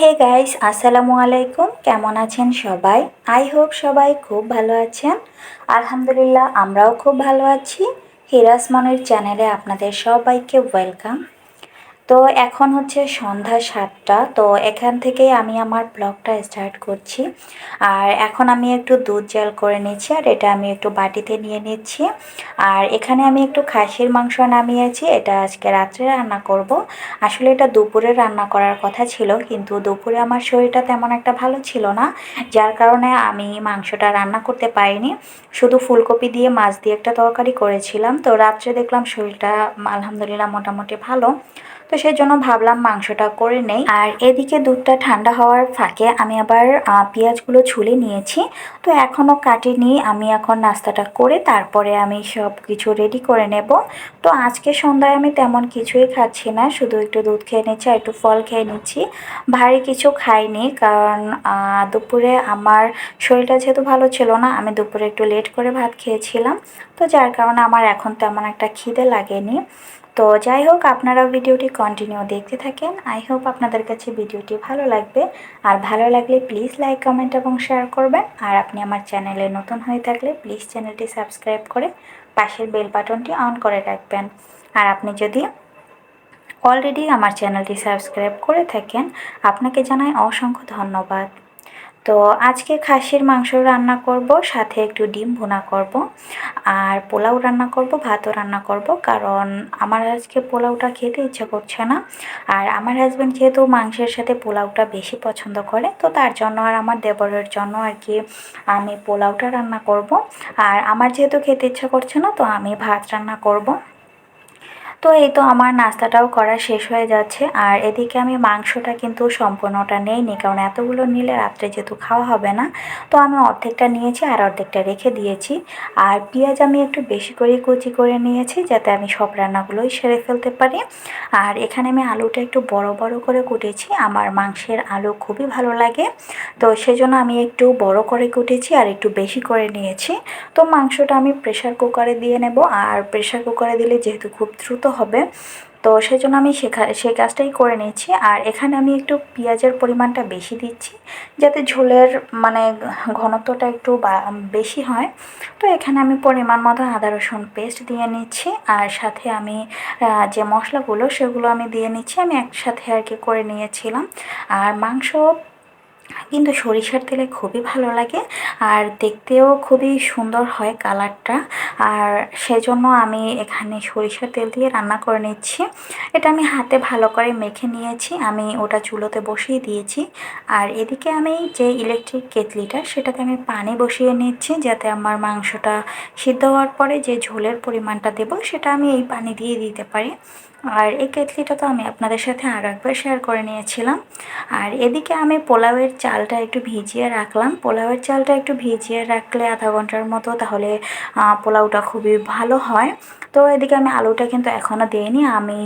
Hey guys আসসালামু আলাইকুম। কেমন আছেন সবাই? আই হোপ সবাই খুব ভালো আছেন। আলহামদুলিল্লাহ, আমরাও খুব ভালো আছি। হিরাস মনের চ্যানেলে আপনাদের সবাইকে ওয়েলকাম তো এখন হচ্ছে সন্ধ্যা সাতটা, তো এখান থেকেই আমি আমার ব্লগটা স্টার্ট করছি। আর এখন আমি একটু দুধ জাল করে নিচ্ছি আর এটা আমি একটু বাটিতে নিয়ে নিচ্ছি। আর এখানে আমি একটু খাসির মাংস নামিয়েছি, এটা আজকে রাত্রে রান্না করব। আসলে এটা দুপুরে রান্না করার কথা ছিল, কিন্তু দুপুরে আমার শরীরটা তেমন একটা ভালো ছিল না, যার কারণে আমি মাংসটা রান্না করতে পারিনি। শুধু ফুলকপি দিয়ে মাছ দিয়ে একটা তরকারি করেছিলাম, তো রাত্রে দেখলাম শরীরটা আলহামদুলিল্লাহ মোটামুটি ভালো। তো সেই জন্য ভাবলাম মাংসটা করে নেই। আর এদিকে দুধটা ঠান্ডা হওয়ার ফাঁকে আমি আবার পেঁয়াজগুলো ছুলে নিয়েছি। তো এখনও কাটিনি। আমি এখন নাস্তাটা করে তারপরে আমি সব কিছু রেডি করে নেব। তো আজকে সন্ধ্যায় আমি তেমন কিছুই খাচ্ছি না। শুধু একটু দুধ খেয়ে নিচ্ছি আর একটু ফল খেয়ে নিচ্ছি। ভারী কিছু খাইনি কারণ দুপুরে আমার শরীরটা যেহেতু ভালো ছিল না, আমি দুপুরে একটু লেট করে ভাত খেয়েছিলাম। তো যার কারণে আমার এখন তেমন একটা খিদে লাগেনি। তো যাই হোক আপনারা ভিডিওটি কন্টিনিউ দেখতে থাকেন। আই হোপ আপনাদের কাছে ভিডিওটি ভালো লাগবে। আর ভালো লাগলে প্লিজ লাইক কমেন্ট এবং শেয়ার করবেন। আর আপনি আমার চ্যানেলে নতুন হয়ে থাকলে প্লিজ চ্যানেলটি সাবস্ক্রাইব করে পাশের বেল বাটনটি অন করে রাখবেন। আর আপনি যদি অলরেডি আমার চ্যানেলটি সাবস্ক্রাইব করে থাকেন, আপনাকে জানাই অসংখ্য ধন্যবাদ। তো আজকে খাসির মাংস রান্না করব, সাথে একটু ডিম ভুনা করব, আর পোলাও রান্না করব, ভাতও রান্না করব, কারণ আমার আজকে পোলাওটা খেতে ইচ্ছা করছে না। আর আমার হাজব্যান্ড যেহেতু মাংসের সাথে পোলাওটা বেশি পছন্দ করে, তো তার জন্য আর আমার দেবরের জন্য আর কি আমি পোলাওটা রান্না করব। আর আমার যেহেতু খেতে ইচ্ছা করছে না, তো আমি ভাত রান্না করব। তো এই তো আমার নাস্তাটাও করা শেষ হয়ে যাচ্ছে। আর এদিকে আমি মাংসটা কিন্তু সম্পূর্ণটা নেইনি, কারণ এতগুলো নিলে রাত্রে যেহেতু খাওয়া হবে না, তো আমি অর্ধেকটা নিয়েছি আর অর্ধেকটা রেখে দিয়েছি। আর পেঁয়াজ আমি একটু বেশি করে কুচি করে নিয়েছি, যাতে আমি সব রান্নাগুলোই সেরে ফেলতে পারি। আর এখানে আমি আলুটা একটু বড় বড় করে কুটেছি, আমার মাংসের আলু খুবই ভালো লাগে। তো সেজন্য আমি একটু বড় করে কুটেছি আর একটু বেশি করে নিয়েছি। তো মাংসটা আমি প্রেশার কুকারে দিয়ে নেব, আর প্রেশার কুকারে দিলে যেহেতু খুব দ্রুত হবে। তো সেজন্য আমি শেখা, সেই কাজটাই করে নিচ্ছি আর এখানে আমি একটু পেঁয়াজের পরিমাণটা বেশি দিচ্ছি, যাতে ঝোলের মানে ঘনত্বটা একটু বেশি হয়। তো এখানে আমি পরিমাণ মতো আদা, রসুন পেস্ট দিয়ে নিচ্ছি। আর সাথে আমি যে মশলাগুলো, সেগুলো আমি দিয়ে নিচ্ছি। আমি একসাথে আর কি করে নিয়েছিলাম। আর মাংস কিন্তু সরিষার তেলে খুবই ভালো লাগে। আর দেখতেও খুবই সুন্দর হয় কালারটা। আর সেজন্য আমি এখানে সরিষার তেল দিয়ে রান্না করে নিচ্ছি। এটা আমি হাতে ভালো করে মেখে নিয়েছি। আমি ওটা চুলোতে বসিয়ে দিয়েছি। আর এদিকে আমি যে ইলেকট্রিক কেতলিটা সেটাতে আমি পানি বসিয়ে নিচ্ছি যাতে আমার মাংসটা সিদ্ধ হওয়ার পরে যে ঝোলের পরিমাণটা দেব, সেটা আমি এই পানি দিয়ে দিতে পারি। আর এই কেতলিটা তো আমি আপনাদের সাথে আরও একবার শেয়ার করে নিয়েছিলাম। আর এদিকে আমি পোলাওয়ের চালটা একটু ভিজিয়ে রাখলাম। পোলাওয়ের চালটা একটু ভিজিয়ে রাখলে আধা ঘণ্টার মতো তাহলে পোলাওটা খুবই ভালো হয়। তো এদিকে আমি আলুটা কিন্তু এখনও দিইনি। আমি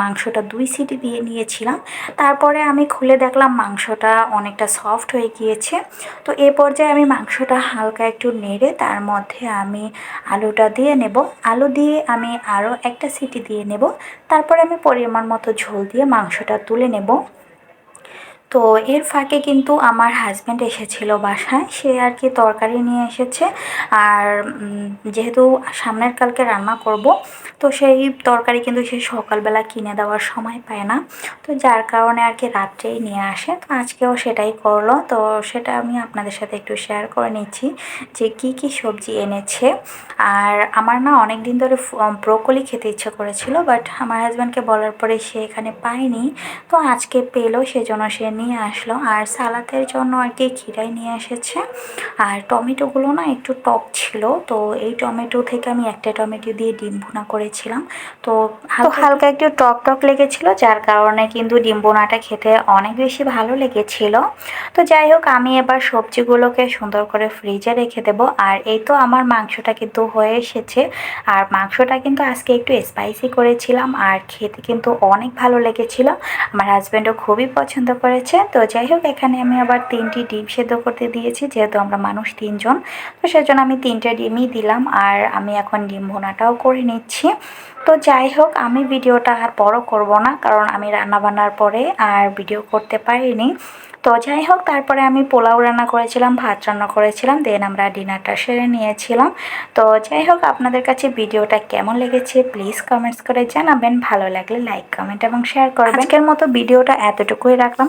মাংসটা দুই সিটি দিয়ে নিয়েছিলাম। তারপরে আমি খুলে দেখলাম মাংসটা অনেকটা সফট হয়ে গিয়েছে। তো এ পর্যায়ে আমি মাংসটা হালকা একটু নেড়ে তার মধ্যে আমি আলুটা দিয়ে নেব। আলু দিয়ে আমি আরও একটা সিটি দিয়ে নেব। তারপরে আমি পরিমাণ মতো ঝোল দিয়ে মাংসটা তুলে নেব। তো এর ফাঁকে কিন্তু আমার হাজব্যান্ড এসেছিল বাসায়। সে আর কি তরকারি নিয়ে এসেছে। আর যেহেতু সামনের কালকে রান্না করব, তো সেই তরকারি কিন্তু সে সকালবেলা কিনে দেওয়ার সময় পায় না। তো যার কারণে আর কি রাত্রেই নিয়ে আসে। তো আজকেও সেটাই করল। তো সেটা আমি আপনাদের সাথে একটু শেয়ার করে নিচ্ছি যে কি কি সবজি এনেছে। আর আমার না অনেক দিন ধরে ব্রোকলি খেতে ইচ্ছে করেছিল বাট আমার হাজব্যান্ডকে বলার পরে সে এখানে পায়নি। তো আজকে পেল, সেজন্য সে নিয়ে আসলো। আর সালাতের জন্য আর কি খিরাই নিয়ে এসেছে। আর টমেটোগুলো না একটু টক ছিল। তো এই টমেটো থেকে আমি একটা টমেটো দিয়ে ডিম ভুনা করেছিলাম। তো হালকা একটু টক টক লেগেছিল যার কারণে কিন্তু ডিম ভুনাটা খেতে অনেক বেশি ভালো লেগেছিল। তো যাই হোক আমি এবার সবজিগুলোকে সুন্দর করে ফ্রিজে রেখে দেব। আর এই তো আমার মাংসটা কিন্তু হয়ে এসেছে। আর মাংসটা কিন্তু আজকে একটু স্পাইসি করেছিলাম। আর খেতে কিন্তু অনেক ভালো লেগেছিল। আমার হাজব্যান্ডও খুবই পছন্দ করেছে। হচ্ছে তো যাই হোক, এখানে আমি আবার তিনটি ডিম সেদ্ধ করতে দিয়েছি, যেহেতু আমরা মানুষ তিনজন। তো সেজন্য আমি তিনটে ডিমই দিলাম আর আমি এখন ডিম ভোনাটাও করে নিচ্ছি। তো যাই হোক, আমি ভিডিওটা আর বড় করব না, কারণ আমি রান্না বান্নার পরে আর ভিডিও করতে পারিনি। তো যাই হোক, তারপরে আমি পোলাও রান্না করেছিলাম, ভাত রান্না করেছিলাম, দেন আমরা ডিনারটা সেরে নিয়েছিলাম। তো যাই হোক, আপনাদের কাছে ভিডিওটা কেমন লেগেছে, প্লিজ কমেন্টস করে জানাবেন। ভালো লাগলে লাইক কমেন্ট এবং শেয়ার করবেন। আজকের মতো ভিডিওটা এতটুকুই রাখলাম